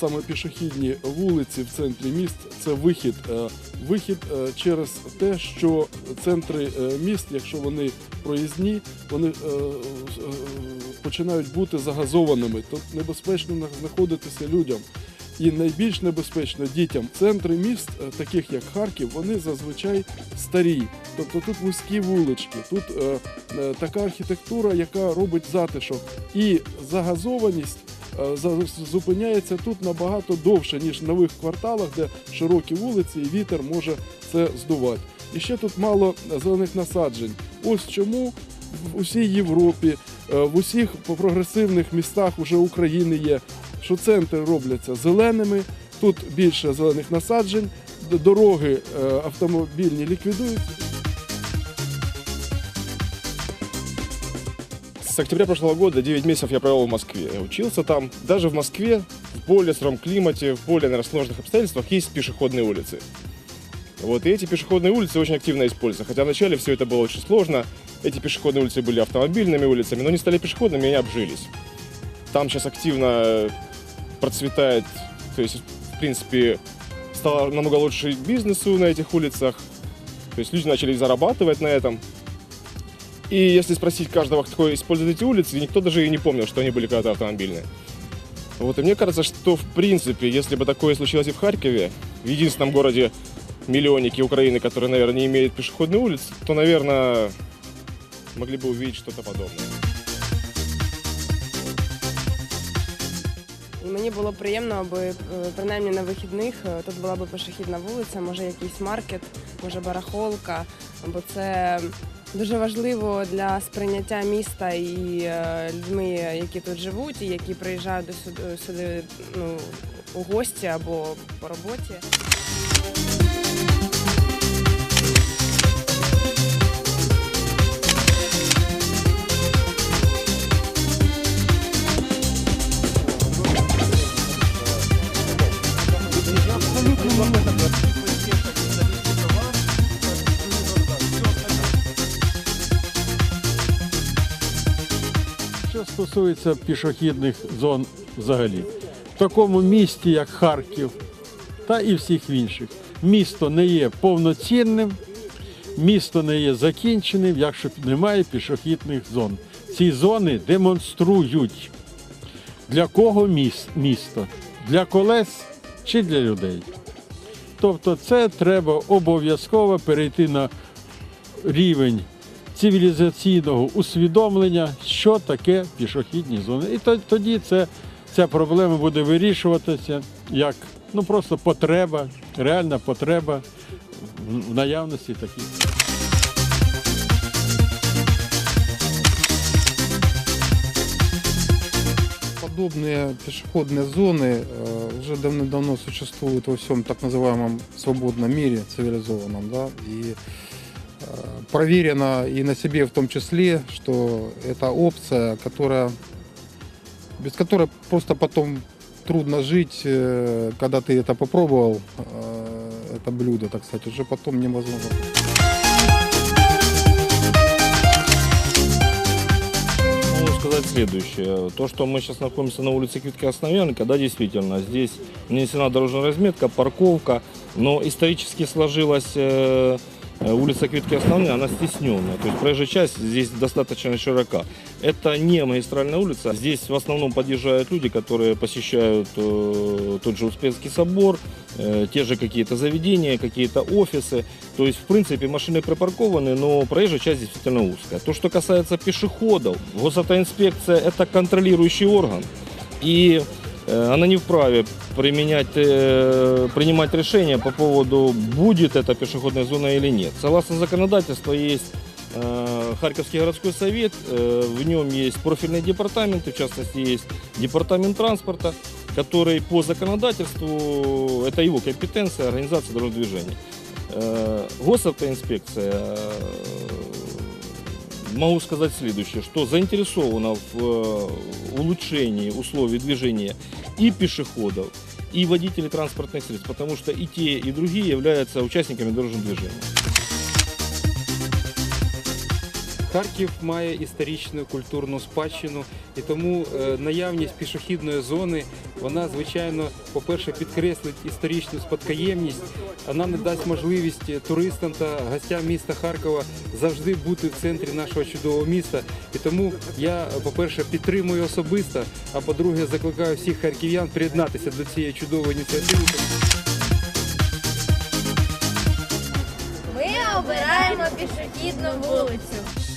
саме пішохідні вулиці в центрі міст це вихід. Е, Вихід е, через те, що центри е, міст, якщо вони проїзні, вони починають бути загазованими. Тут небезпечно на- знаходитися людям. І найбільш небезпечно дітям. Центри міст, таких як Харків, вони зазвичай старі. Тобто тут вузькі вулички, тут така архітектура, яка робить затишок. І загазованість за- зупиняється тут набагато довше, ніж в нових кварталах, де широкі вулиці і вітер може це здувати. І ще тут мало зелених насаджень. Ось чому в усій Європі, е, в усіх прогресивних містах уже України є, що центри робляться зеленими, тут більше зелених насаджень, дороги е, автомобільні ліквідують. С октября прошлого года 9 месяцев я провел в Москве. Я учился там. Даже в Москве, в более сыром климате, в более наверное, сложных обстоятельствах есть пешеходные улицы. Вот, и эти пешеходные улицы очень активно используются. Хотя вначале все это было очень сложно. Эти пешеходные улицы были автомобильными улицами, но они стали пешеходными и они обжились. Там сейчас активно процветает, то есть, в принципе, стало намного лучше бизнесу на этих улицах. То есть люди начали зарабатывать на этом. И если спросить каждого, кто использует эти улицы, никто даже и не помнил, что они были когда-то автомобильные. Вот, и мне кажется, что в принципе, если бы такое случилось и в Харькове, в единственном городе миллионнике Украины, который, наверное, не имеет пешеходной улицы, то, наверное, могли бы увидеть что-то подобное. І мені було приємно, аби е, принаймні на вихідних е, тут була б пішохідна вулиця, може якийсь маркет, може барахолка, бо це дуже важливо для сприйняття міста і е, людьми, які тут живуть, і які приїжджають до сюди, сюди ну, у гості або по роботі. Що стосується пішохідних зон взагалі, в такому місті, як Харків, та і всіх інших, місто не є повноцінним, місто не є закінченим, якщо немає пішохідних зон. Ці зони демонструють, для кого місто, для колес чи для людей. Тобто це треба обов'язково перейти на рівень цивілізаційного усвідомлення, що таке пішохідні зони. І то- тоді це, ця проблема буде вирішуватися як ну, просто потреба, реальна потреба в- в наявності таких. Подобные пешеходные зоны э, уже давно-давно существуют во всем так называемом свободном мире, цивилизованном, да, и э, проверено и на себе в том числе, что это опция, которая без которой просто потом трудно жить, э, когда ты это попробовал, э, это блюдо, так сказать, уже потом невозможно. Сказать следующее. То, что мы сейчас находимся на улице Квитки Основянка, да, действительно, здесь нанесена дорожная разметка, парковка, но исторически сложилась э, э, улица Квитки Основная, она стесненная, то есть проезжая часть здесь достаточно широка. Это не магистральная улица, здесь в основном подъезжают люди, которые посещают э, тот же Успенский собор, э, те же какие-то заведения, какие-то офисы, то есть, в принципе, машины припаркованы, но проезжая часть действительно узкая. То, что касается пешеходов, госавтоинспекция – это контролирующий орган. И э, она не вправе применять, э, принимать решения по поводу, будет эта пешеходная зона или нет. Согласно законодательству есть э, Харьковский городской совет, э, в нем есть профильные департаменты, в частности есть департамент транспорта, который по законодательству, это его компетенция, организация дорожного движения. Э, Госавтоинспекция, э, могу сказать следующее, что заинтересована в э, улучшении условий движения и пешеходов, и водителей транспортных средств, потому что и те, и другие являются участниками дорожного движения. Харків має історичну культурну спадщину, і тому е, наявність пішохідної зони вона звичайно, по-перше, підкреслить історичну спадкоємність. Вона не дасть можливість туристам та гостям міста Харкова завжди бути в центрі нашого чудового міста. І тому я, по-перше, підтримую особисто, а по-друге, закликаю всіх харків'ян приєднатися до цієї чудової ініціативи. Ми обираємо пішохідну вулицю.